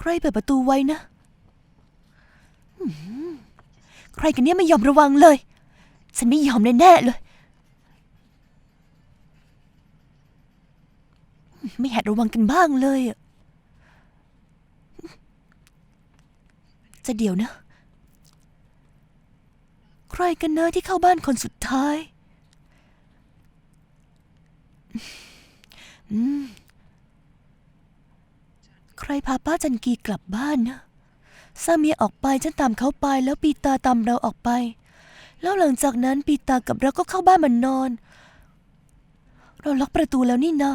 ใครเปิดประตูไว้นะใครกันเนี่ยไม่ยอมระวังเลย ฉันไม่ยอมแน่ๆเลย ไม่หัดระวังกันบ้างเลยอะจะเดี๋ยวนะ ใครกันเนอะที่เข้าบ้านคนสุดท้าย อืม รพาป้าจันกีกลับบ้านนะสาเมียออกไปฉันตามเขาไปแล้วปีตาตามเราออกไป แล้วหลังจากนั้นปีตากับเราก็เข้าบ้านมานอน เราล็อกประตูแล้วนี่นะ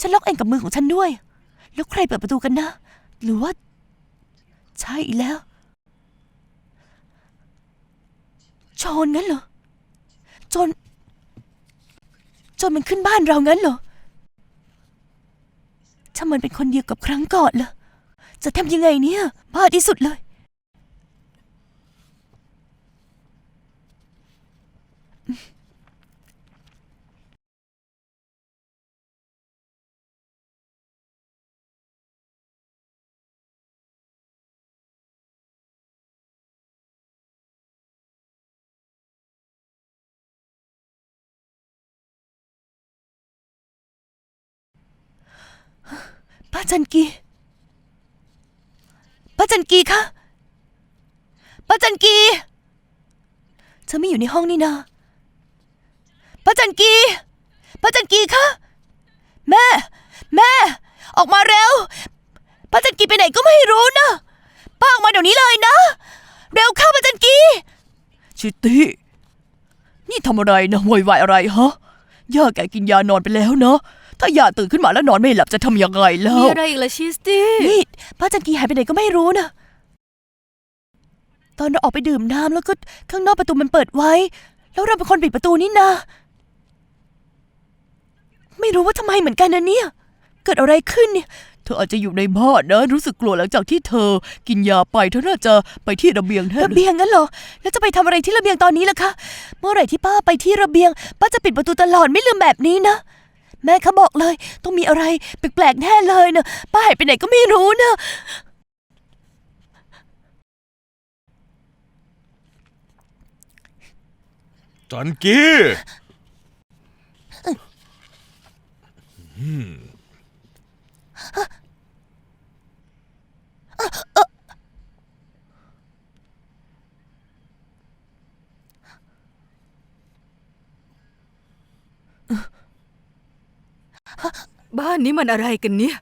ฉันล็อกเองกับมือของฉันด้วย แล้วใครเปิดประตูกันนะ หรือว่า ใช่แล้วโจรงั้นเหรอโจรโจรมันขึ้นบ้านเรางั้นเหรอ ถ้ามันเป็นคนเดียวกับครั้งก่อนล่ะจะทำยังไงเนี่ยบ้าที่สุดเลย จันกีป้าจันกีคะป้าจันกีเธอไม่อยู่ในห้องนี่นาป้าจันกีป้าจันกีคะแม่ แม่ ออกมาเร็วป้าจันกีไปไหนก็ไม่รู้นะป้าออกมาเดี๋ยวนี้เลยนะ เร็วเข้าป้าจันกีชิตตี้นี่ทำอะไรนะโวยวายอะไรฮะย่าแกกินยานอนไปแล้วเนาะ ถ้าย่าตื่นขึ้นมาแล้วนอนไม่หลับจะทำยังไงแล้มีวอะไรอีกล่ะชิสตี้นี่ป้าจันกีหายไปไหนก็ไม่รู้นะ ตอนเราออกไปดื่มน้ำแล้วก็ข้างนอกประตูมันเปิดไว้ แล้วเราเป็นคนปิดประตูนี่นาไม่รู้ว่าทำไมเหมือนกันนะเนี่ย เกิดอะไรขึ้นเนี่ยเธออาจจะอยู่ในบ้านนะ รู้สึกกลัวหลังจากที่เธอ กินยาไปเธอน่าจะไปที่ระเบียงแทนระเบียงงั้นเหรอ แล้วจะไปทำอะไรที่ระเบียงตอนนี้ล่ะคะ เมื่อไหร่ที่ป้าไปที่ระเบียง ป้าจะปิดประตูตลอดไม่ลืมแบบนี้นะ แม่เขาบอกเลย ต้องมีอะไรแปลกๆแน่เลยนะป้าหายไปไหนก็ไม่รู้นะจันกี้ม บ้านนี้มันอะไรกันเนี่ย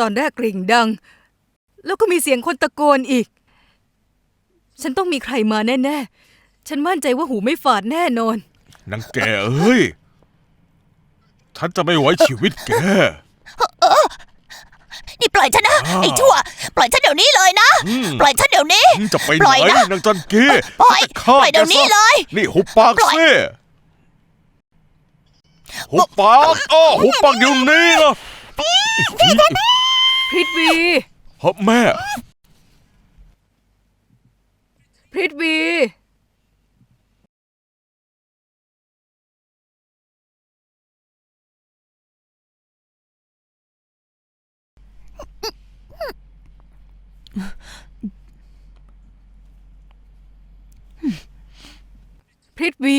ตอนแรกกริ่งดัง แล้วก็มีเสียงคนตะโกนอีก ฉันต้องมีใครมาแน่ๆ ฉันมั่นใจว่าหูไม่ฝาดแน่นอน นางแกเอ้ย ฉันจะไม่ไว้ชีวิตแก นี่ปล่อยฉันนะอ้าวไอ้ชั่ว ปล่อยฉันเดี๋ยวนี้เลยนะ อืมปล่อยฉันเดี๋ยวนี้ จะไปปไหล่อยนนะนางจันกี้ปล่อยจะฆ่าปล่อยเดี๋ยวนี้แกซะเลย นี่หุบปากปล่อย ซิ หุบปากอ้อหุบปากเดี๋ยวนี้นะพริตวีเฮ้ยแม่พริตวีพริตวี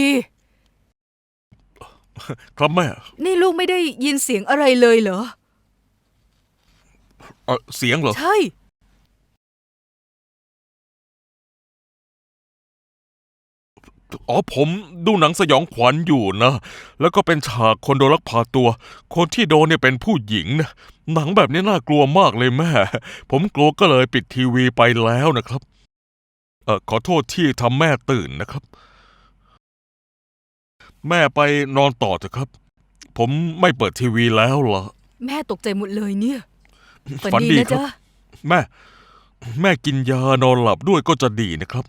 ครับแม่นี่ลูกไม่ได้ยินเสียงอะไรเลยเหรอ เอ่อเสียงเหรอ ใช่ อ๋อผมดูหนังสยองขวัญอยู่นะ แล้วก็เป็นฉากคนโดนลักพาตัว คนที่โดนเนี่ยเป็นผู้หญิงนะหนังแบบนี้น่ากลัวมากเลยแม่ ผมกลัวก็เลยปิดทีวีไปแล้วนะครับ เออขอโทษที่ทำแม่ตื่นนะครับ แม่ไปนอนต่อเถอะครับ ผมไม่เปิดทีวีแล้วล่ะ แม่ตกใจหมดเลยเนี่ยฝันฝันดีดีนะครับจ๊ะแม่ แม่กินยานอนหลับด้วยก็จะดีนะครับ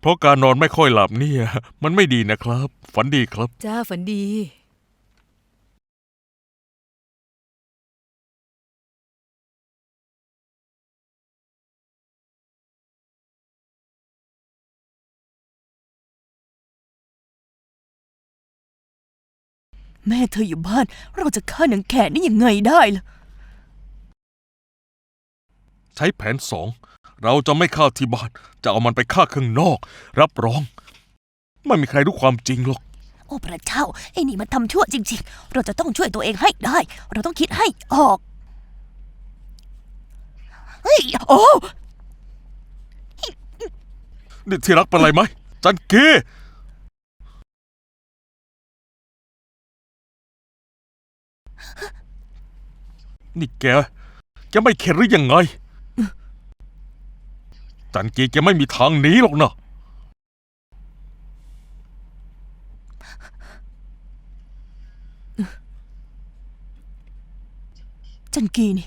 เพราะการนอนไม่ค่อยหลับเนี่ย มันไม่ดีนะครับ ฝันดีครับ จ้าฝันดี แม่เธออยู่บ้าน เราจะฆ่านางแขกนี่ยังไงได้ล่ะ ใช้แผนสอง เราจะไม่ฆ่าที่บ้าน จะเอามันไปฆ่าข้างนอก รับรอง ไม่มีใครรู้ความจริงหรอก โอ้พระเจ้า ไอ้นี่มันทำชั่วจริง ๆ เราจะต้องช่วยตัวเองให้ได้ เราต้องคิดให้ออก เฮ้ย โอ้ นี่ที่รักเป็นไรไหม จันกี นี่แกแกไม่เข็ดหรือยังไงจันกีแกไม่มีทางหนีหรอกนะจันกีนี่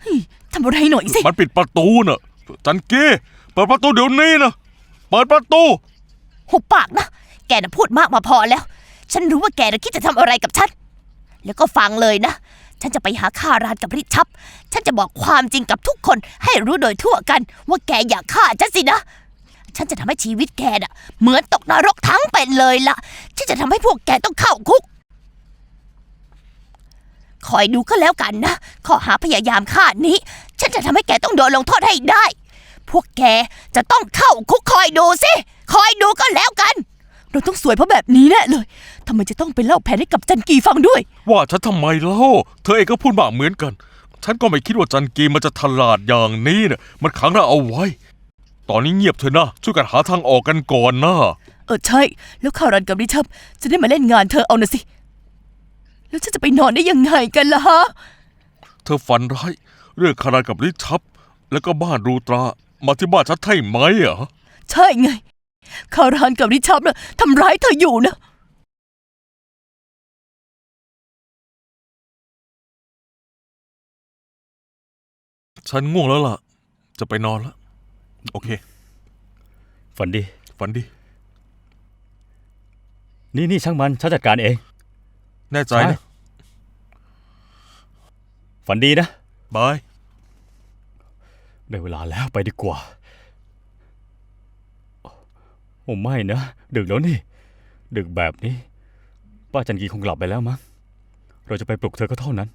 เฮ้ยทำอะไรหน่อยสิมันปิดประตูน่ะ จันกีเปิดประตูเดี๋ยวนี้นะ เปิดประตู หุบปากนะ แกน่ะพูดมากมาพอแล้ว ฉันรู้ว่าแกน่ะคิดจะทำอะไรกับฉัน แล้วก็ฟังเลยนะ ฉันจะไปหาข้ารานกับริชับ ฉันจะบอกความจริงกับทุกคนให้รู้โดยทั่วกัน ว่าแกอยากฆ่าฉันสินะ ฉันจะทำให้ชีวิตแกน่ะ เหมือนตกนรกทั้งเป็นเลยละฉันจะทำให้พวกแกต้องเข้าคุก คอยดูก็แล้วกันนะ ข้อหาพยายามฆ่านี้ ฉันจะทำให้แกต้องโดนลงโทษให้ได้ พวกแกจะต้องเข้าคุกคอยดูสิ คอยดูก็แล้วกัน เราต้องสวยเพราะแบบนี้แน่เลยทำไมจะต้องไปเล่าแผนให้กับจันกีฟังด้วย ว่าฉันทำไมเล่าเธอเองก็พูดมาเหมือนกัน ฉันก็ไม่คิดว่าจันกีมันจะฉลาดอย่างนี้เนี่ยมันขังเราเอาไว้ ตอนนี้เงียบเถอะนะช่วยกันหาทางออกกันก่อนนะเออใช่ แล้วคารันกับริชับจะได้มาเล่นงานเธอเอานะสิ แล้วฉันจะไปนอนได้ยังไงกันล่ะฮะเธอฝันร้ายเรื่องคารากับลิชับ แล้วก็บ้านรูตรามาที่บ้านฉันใช่ไหมอะใช่ไง คารันกับริชับน่ะทำร้ายเธออยู่นะ ฉันง่วงแล้วล่ะ จะไปนอนแล้ว โอเค ฝันดี ฝันดี นี่นี่ช่างมันฉันจัดการเอง แน่ใจใช่ นะ ฝันดีนะ บาย ได้เวลาแล้วไปดีกว่า โอ้ไม่นะ ดึกแล้วนี่ ดึกแบบนี้ ป้าจันกีคงหลับไปแล้วมั้งเราจะไปปลุกเธอก็เท่านั้น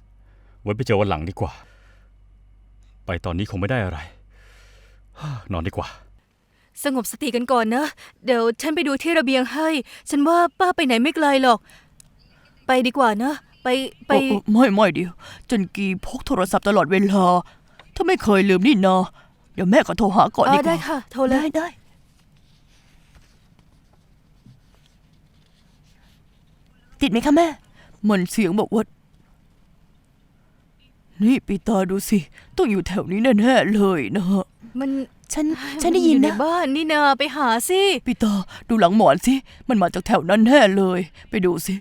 ไว้ไปเจอวันหลังดีกว่า ไปตอนนี้คงไม่ได้อะไร นอนดีกว่า สงบสติกันก่อนนะ เดี๋ยวฉันไปดูที่ระเบียงให้ ฉันว่าป้าไปไหนไม่ไกลหรอก ไปดีกว่านะ ไปไป เออเออไม่ไม่เดียว จันกีพกโทรศัพท์ตลอดเวลา ถ้าไม่เคยลืมนี่นา เดี๋ยวแม่ก็โทรหาก่อนอ่าดีกได้ว่าค่ะ โทรเลได้ยได้ ติดไหมคะแม่ มันเสียงบอกว่า นี่ปีตาดูสิ ต้องอยู่แถวนี้แน่ๆเลยนะฮะ มันฉัน ฉันได้ยินมัอนะในบ้านนี่นาไปหาสิปีตาดูหลังหมอนสิ มันมาจากแถวนั้นแน่เลย ไปดูสิ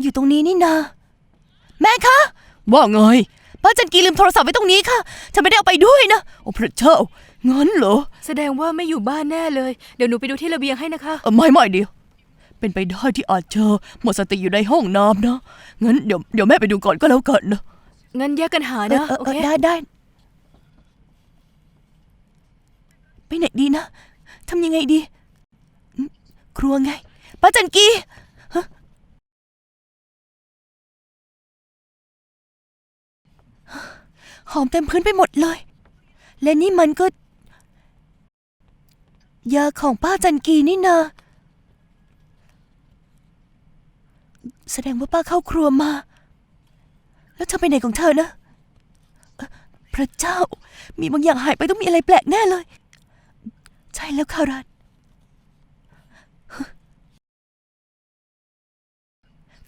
อยู่ตรงนี้นี่นา แม่คะ ว่าไงป้า จันกีลืมโทรศัพท์ไว้ตรงนี้ค่ะ ฉันไม่ได้เอาไปด้วยนะ โอ้พระเจ้างั้นเหรอ แสดงว่าไม่อยู่บ้านแน่เลย เดี๋ยวหนูไปดูที่ระเบียงให้นะคะ เออไม่ไม่เดียว เป็นไปได้ที่อาจเจอหมดสติอยู่ในห้องน้ำนะ งั้นเดี๋ยวเดี๋ยวแม่ไปดูก่อนก็แล้วกันนะงั้นแยกกันหาเออนะเออโอเออเค ได้ได้ไปไหนดีนะทำยังไงดีอืมครัวไงป้าจันกี หอมเต็มพื้นไปหมดเลย และนี่มันก็ ยาของป้าจันกีนี่นาแสดงว่าป้าเข้าครัวมา แล้วเธอไปไหนของเธอนะ พระเจ้า มีบางอย่างหายไปต้องมีอะไรแปลกแน่เลย ใช่แล้วคารัน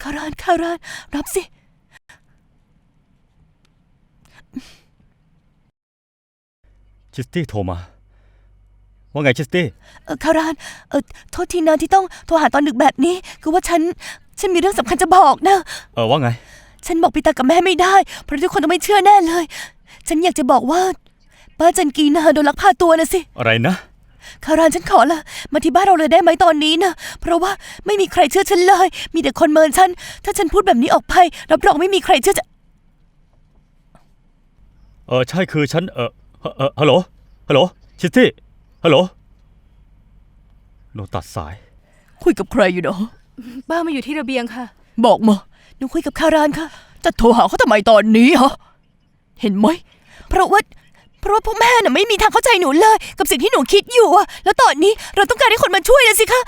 คารานคารานรับสิ ชิสตี้โทรมา ว่าไงชิสตี้ เออคารานเออโทษทีนะที่ต้องโทรหาตอนดึกแบบนี้ คือว่าฉัน ฉันมีเรื่องสำคัญจะบอกนะ เออว่าไง ฉันบอกปีตากับแม่ไม่ได้ เพราะทุกคนต้องไม่เชื่อแน่เลย ฉันอยากจะบอกว่าป้าจันกีนาโดนลักพาตัวนะสิ อะไรนะ คารานฉันขอละมาที่บ้านเราเลยได้ไหมตอนนี้นะเพราะว่าไม่มีใครเชื่อฉันเลย มีแต่คนเมินฉัน ถ้าฉันพูดแบบนี้ออกไปรับรองไม่มีใครเชื่อจะเออใช่คือฉันเออ เออฮัลโหล ฮัลโหล ชิสตี้ ฮัลโหลโดนตัดสาย คุยกับใครอยู่เนาะป้ามาอยู่ที่ระเบียงค่ะ บอกมา หนูคุยกับคารานค่ะ จะโทรหาเขาทำไมตอนนี้ฮะ เห็นไหม เพราะว่า เพราะว่าพ่อแม่น่ะไม่มีทางเข้าใจหนูเลย กับสิ่งที่หนูคิดอยู่อะแล้วตอนนี้เราต้องการให้คนมาช่วยนะสิคะ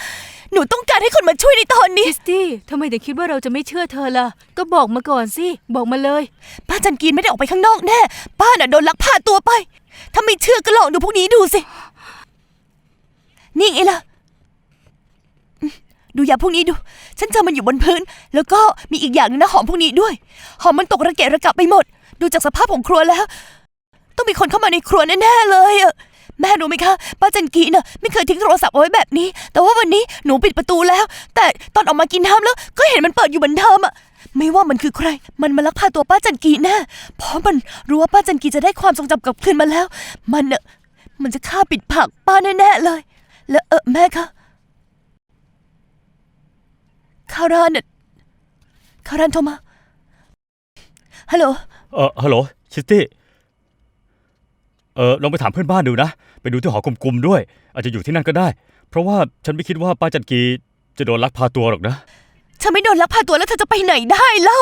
หนูต้องการให้คนมาช่วยในตอนนี้คริสตี้ทำไมถึงคิดว่าเราจะไม่เชื่อเธอล่ะ ก็บอกมาก่อนสิ บอกมาเลย ป้าจันกีนไม่ได้ออกไปข้างนอกแน่ ป้าน่ะโดนลักพาตัวไป ถ้าไม่เชื่อก็ลองดูพวกนี้ดูสิ นี่ไงล่ะ ดูยาพวกนี้ดู ฉันเจอมันอยู่บนพื้น แล้วก็มีอีกอย่างนึงนะหอมพวกนี้ด้วย หอมมันตกระเกะระกะไปหมด ดูจากสภาพของครัวแล้ว ต้องมีคนเข้ามาในครัวแน่ๆเลยอะแม่รู้ไหมคะป้าจันกีน่ะไม่เคยทิ้งโทรศัพท์เอาไว้แบบนี้ แต่ว่าวันนี้หนูปิดประตูแล้ว แต่ตอนออกมากินน้ำแล้ว ก็เห็นมันเปิดอยู่เหมือนเดิมอะ ไม่ว่ามันคือใคร มันมาลักพาตัวป้าจันกีแน่เพราะมันรู้ว่าป้าจันกีจะได้ความทรงจำกลับคืนมาแล้ว มันเน่ะมันจะฆ่าปิดปากป้าแน่ๆเลย แล้วเออแม่คะคารานน่ะคารานโทรมาฮัลโหลเออฮัลโหลชิสตี้เออลองไปถามเพื่อนบ้านดูนะ ไปดูที่หอกลมๆด้วย อาจจะอยู่ที่นั่นก็ได้ เพราะว่าฉันไม่คิดว่าป้าจันกีจะโดนลักพาตัวหรอกนะ เธอไม่โดนลักพาตัวแล้วเธอจะไปไหนได้เล่า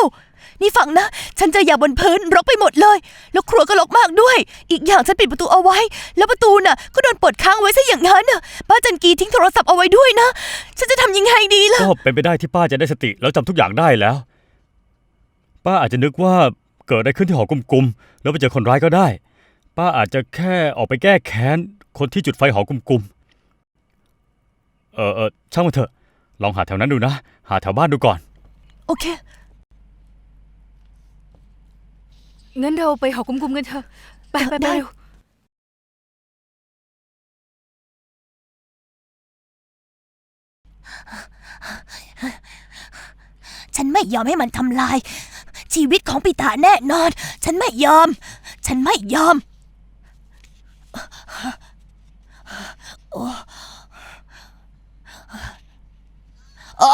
นี่ฟังนะ ฉันเจอยาบนพื้นรกไปหมดเลย แล้วครัวก็รกมากด้วย อีกอย่างฉันปิดประตูเอาไว้ แล้วประตูน่ะ ก็โดนเปิดค้างไว้ซะอย่างนั้นน่ะป้าจันกีทิ้งโทรศัพท์เอาไว้ด้วยนะ ฉันจะทำยังไงดีล่ะ ก็เป็นไปได้ที่ป้าจะได้สติแล้วจำทุกอย่างได้แล้ว ป้าอาจจะนึกว่าเกิดอะไรขึ้นที่หอกลมๆแล้วไปเจอคนร้ายก็ได้ ป้าอาจจะแค่ออกไปแก้แค้นคนที่จุดไฟหอกลมๆเออเออช่างมันเถอะ ลองหาแถวนั้นดูนะ หาแถวบ้านดูก่อน โอเค งั้นเราไปหอกุมๆกันเถอะ ไปไปไปได้ เร็วฉันไม่ยอมให้มันทำลาย ชีวิตของปีตาแน่นอน ฉันไม่ยอม ฉันไม่ยอม โอ้ โอ้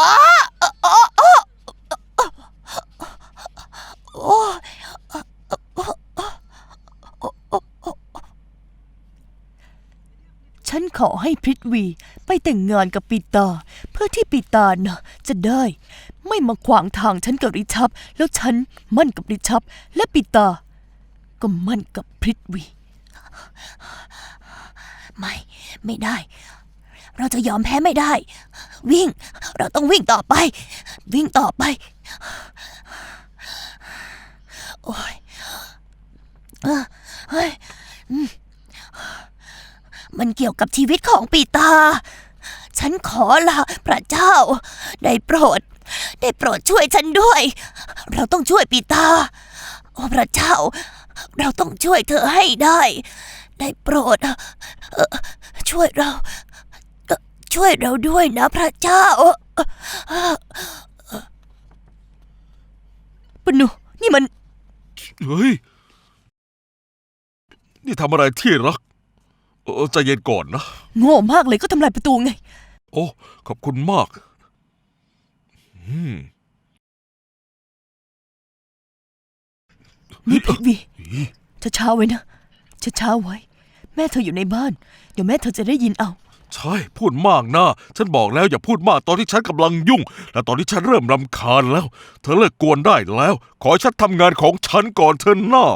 โอ้โอ้โอ้ฉันขอให้พริตวีไปแต่งงานกับปีตา เพื่อที่ปีตานะจะได้ ไม่มาขวางทางฉันกับริชับ แล้วฉันมั่นกับริชับ และปีตา ก็มั่นกับพริตวี ไม่ ไม่ได้ เราจะยอมแพ้ไม่ได้ วิ่ง เราต้องวิ่งต่อไป วิ่งต่อไป โอ้ยเฮ้ยมันเกี่ยวกับชีวิตของปีตา ฉันขอละพระเจ้า ได้โปรด ได้โปรดช่วยฉันด้วย เราต้องช่วยปีตา โอ้พระเจ้า เราต้องช่วยเธอให้ได้ ได้โปรดช่วยเรา ช่วยเราด้วยนะพระเจ้าปนุนี่มัน เฮ้ย นี่ทำอะไรที่รักเออใจเย็นก่อนนะ โง่มากเลยก็ทำลายประตูไง โอ้ ขอบคุณมาก อืมนี่พริตวีช้าๆไว้นะช้าๆไว้ แม่เธออยู่ในบ้าน เดี๋ยวแม่เธอจะได้ยินเอา ใช่พูดมากนะฉันบอกแล้วอย่าพูดมากตอนที่ฉันกำลังยุ่ง และตอนที่ฉันเริ่มรำคาญแล้ว เธอเลิกกวนได้แล้ว ขอให้ฉันทำงานของฉันก่อนเธอหน้า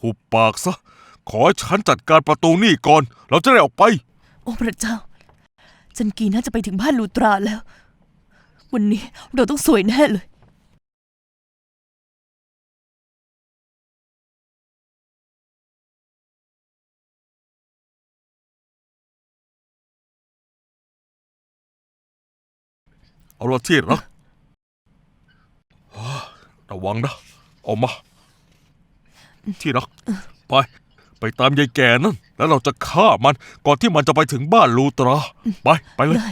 หุบปากซะ ขอให้ฉันจัดการประตูนี่ก่อน เราจะได้ออกไป โอ้พระเจ้า จันกีน่าจะไปถึงบ้านลูตราแล้ว วันนี้เราต้องสวยแน่เลย เอาละที่รักระวังนะออกมา ที่รัก ไป ไปตามยายแก่นั่น แล้วเราจะฆ่ามันก่อนที่มันจะไปถึงบ้านลูตรา ไป ไปเลยได้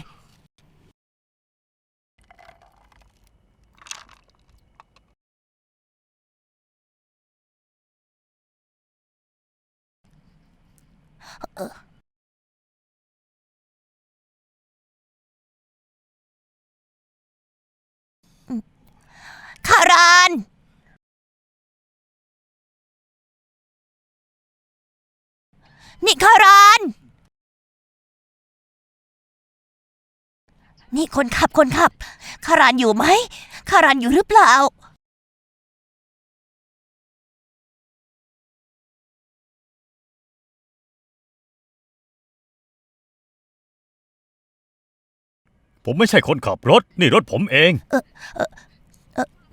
คาราน นี่คารานนี่คนขับคนขับ คารานอยู่ไหม คารานอยู่หรือเปล่า ผมไม่ใช่คนขับรถ นี่รถผมเอง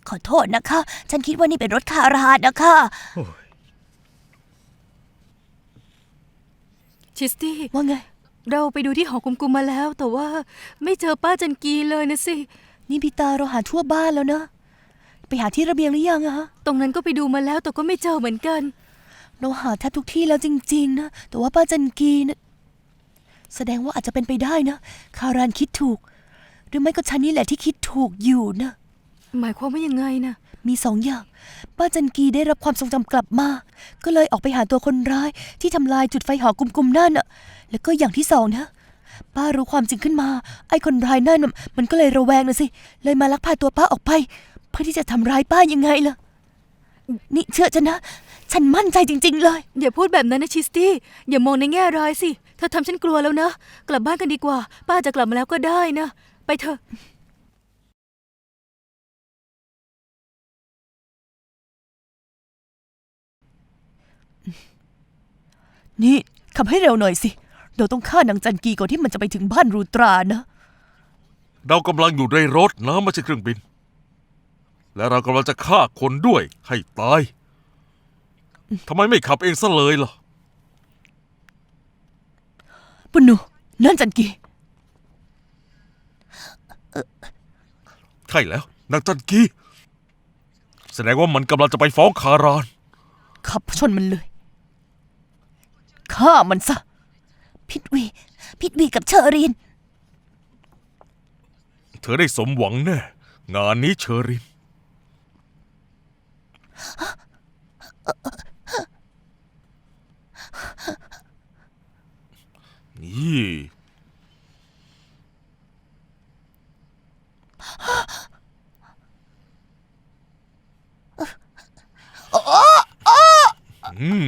ขอโทษนะคะ ฉันคิดว่านี่เป็นรถคารานนะคะ ชิสตี้ว่าไง เราไปดูที่หอกุมกุมมาแล้ว แต่ว่าไม่เจอป้าจันกีเลยนะสิ นี่พี่ตาเราหาทั่วบ้านแล้วนะ ไปหาที่ระเบียงหรือยังอะฮะ ตรงนั้นก็ไปดูมาแล้วแต่ก็ไม่เจอเหมือนกัน เราหาแทบทุกที่แล้วจริง ๆ นะ แต่ว่าป้าจันกีนะแสดงว่าอาจจะเป็นไปได้นะ คารานคิดถูก หรือไม่ก็ฉันนี่แหละที่คิดถูกอยู่นะ หมายความว่ายังไงนะ มีสองอย่างป้าจันกีได้รับความทรงจำกลับมา ก็เลยออกไปหาตัวคนร้ายที่ทำลายจุดไฟหอกลุ่มๆนั่นน่ะ แล้วก็อย่างที่สองนะป้ารู้ความจริงขึ้นมา ไอ้คนร้ายนั่นนะมันก็เลยระแวงนะสิ เลยมาลักพาตัวป้าออกไป เพื่อที่จะทำร้ายป้ายังไงล่ะ นี่เชื่อฉันนะ ฉันมั่นใจจริง ๆ เลย อย่าพูดแบบนั้นนะชิสตี้ อย่ามองในแง่ร้ายสิ เธอทำฉันกลัวแล้วนะ กลับบ้านกันดีกว่า ป้าจะกลับมาแล้วก็ได้นะ ไปเถอะ นี่ขับให้เร็วหน่อยสิ เราต้องฆ่านางจันกีก่อนที่มันจะไปถึงบ้านรูตรานะ เรากำลังอยู่ในรถนะไม่ใช่เครื่องบิน และเรากำลังจะฆ่าคนด้วยให้ตายทำไมไม่ขับเองซะเลยล่ะปุณณุนั่นจันกีใช่แล้วนางจันกี แสดงว่ามันกำลังจะไปฟ้องคาราน ขับชนมันเลย ฆ่ามันซะ พิทวี พิทวีกับเชอรีนเธอได้สมหวังแน่ งานนี้เชอริน นี่ อืม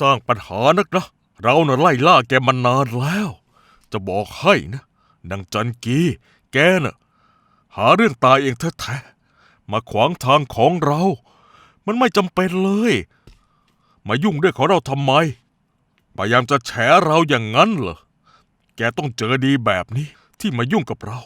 สร้างปัญหานักนะ เราน่ะไล่ล่าแกมานานแล้ว จะบอกให้นะ นางจันกี แกน่ะ หาเรื่องตายเองแท้ๆ มาขวางทางของเรา มันไม่จำเป็นเลย มายุ่งด้วยของเราทำไม พยายามจะแฉเราอย่างนั้นเหรอ แกต้องเจอดีแบบนี้ที่มายุ่งกับเรา